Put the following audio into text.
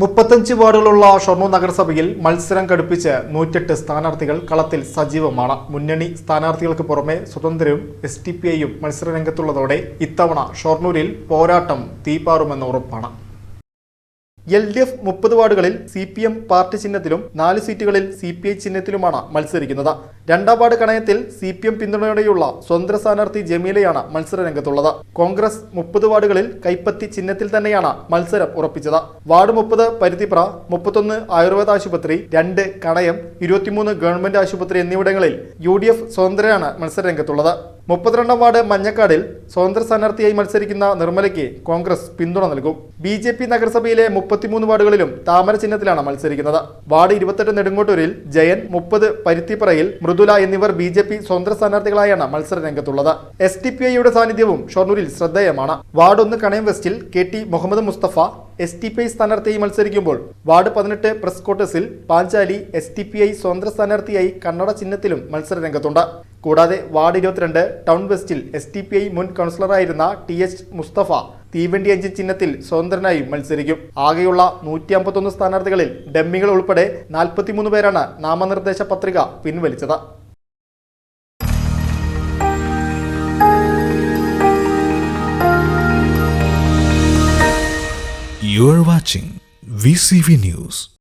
മുപ്പത്തഞ്ച് വാർഡുകളുള്ള ഷൊർണൂർ നഗരസഭയിൽ മത്സരം കടുപ്പിച്ച് നൂറ്റെട്ട് സ്ഥാനാർത്ഥികൾ കളത്തിൽ സജീവമാണ്. മുന്നണി സ്ഥാനാർത്ഥികൾക്ക് പുറമെ സ്വതന്ത്രരും എസ് ടി പി ഐയും മത്സരരംഗത്തുള്ളതോടെ ഇത്തവണ ഷൊർണൂരിൽ പോരാട്ടം തീപാറുമെന്ന് ഉറപ്പാണ്. എൽ ഡി എഫ് മുപ്പത് വാർഡുകളിൽ സി പി എം പാർട്ടി ചിഹ്നത്തിലും നാല് സീറ്റുകളിൽ സി പി ഐ ചിഹ്നത്തിലുമാണ് മത്സരിക്കുന്നത്. രണ്ടാം വാർഡ് കണയത്തിൽ സി പി എം പിന്തുണയോടെയുള്ള സ്വതന്ത്ര സ്ഥാനാർത്ഥി ജമീലയാണ് മത്സരരംഗത്തുള്ളത് കോൺഗ്രസ് മുപ്പത് വാർഡുകളിൽ കൈപ്പത്തി ചിഹ്നത്തിൽ തന്നെയാണ് മത്സരം ഉറപ്പിച്ചത്. വാർഡ് മുപ്പത് പരുത്തിപ്ര മുപ്പത്തൊന്ന് ആയുർവേദ ആശുപത്രി രണ്ട് കണയം ഇരുപത്തിമൂന്ന് ഗവൺമെന്റ് ആശുപത്രി എന്നിവിടങ്ങളിൽ യു ഡി എഫ് സ്വതന്ത്രരാണ് മത്സരരംഗത്തുള്ളത് മുപ്പത്തിരണ്ടാം വാർഡ് മഞ്ഞക്കാടിൽ സ്വതന്ത്ര സ്ഥാനാർത്ഥിയായി മത്സരിക്കുന്ന നിർമ്മലയ്ക്ക് കോൺഗ്രസ് പിന്തുണ നൽകും. ബി ജെ പി നഗരസഭയിലെ മുപ്പത്തിമൂന്ന് വാർഡുകളിലും താമര ചിഹ്നത്തിലാണ് മത്സരിക്കുന്നത്. വാർഡ് ഇരുപത്തെട്ട് നെടുങ്കോട്ടൂരിൽ ജയൻ മുപ്പത് പരുത്തിപ്പറയിൽ മൃദുല എന്നിവർ ബി ജെ പി സ്വതന്ത്ര സ്ഥാനാർത്ഥികളായാണ് മത്സര രംഗത്തുള്ളത്. എസ് ടി പി ഐയുടെ സാന്നിധ്യവും ഷൊർണൂരിൽ ശ്രദ്ധേയമാണ്. വാർഡ് ഒന്ന് Kanayam വെസ്റ്റിൽ K T Muhammad Mustafa S T P I സ്ഥാനാർത്ഥിയായി മത്സരിക്കുമ്പോൾ വാർഡ് പതിനെട്ട് press ക്വാർട്ടേഴ്സിൽ Panchali S T P I സ്വതന്ത്ര സ്ഥാനാർത്ഥിയായി കന്നഡ ചിഹ്നത്തിലും മത്സര രംഗത്തുണ്ട്. കൂടാതെ വാർഡ് ഇരുപത്തിരണ്ട് ടൗൺ വെസ്റ്റിൽ എസ് ടി പി ഐ മുൻ കൗൺസിലറായിരുന്ന ടി എച്ച് മുസ്തഫ തീവണ്ടി അഞ്ച് ചിഹ്നത്തിൽ സ്വതന്ത്രനായി മത്സരിക്കും ആകെയുള്ള നൂറ്റി അമ്പത്തൊന്ന് സ്ഥാനാർത്ഥികളിൽ ഡമ്മികൾ ഉൾപ്പെടെ നാൽപ്പത്തിമൂന്ന് പേരാണ് നാമനിർദ്ദേശ പത്രിക പിൻവലിച്ചത് You are watching VCV News.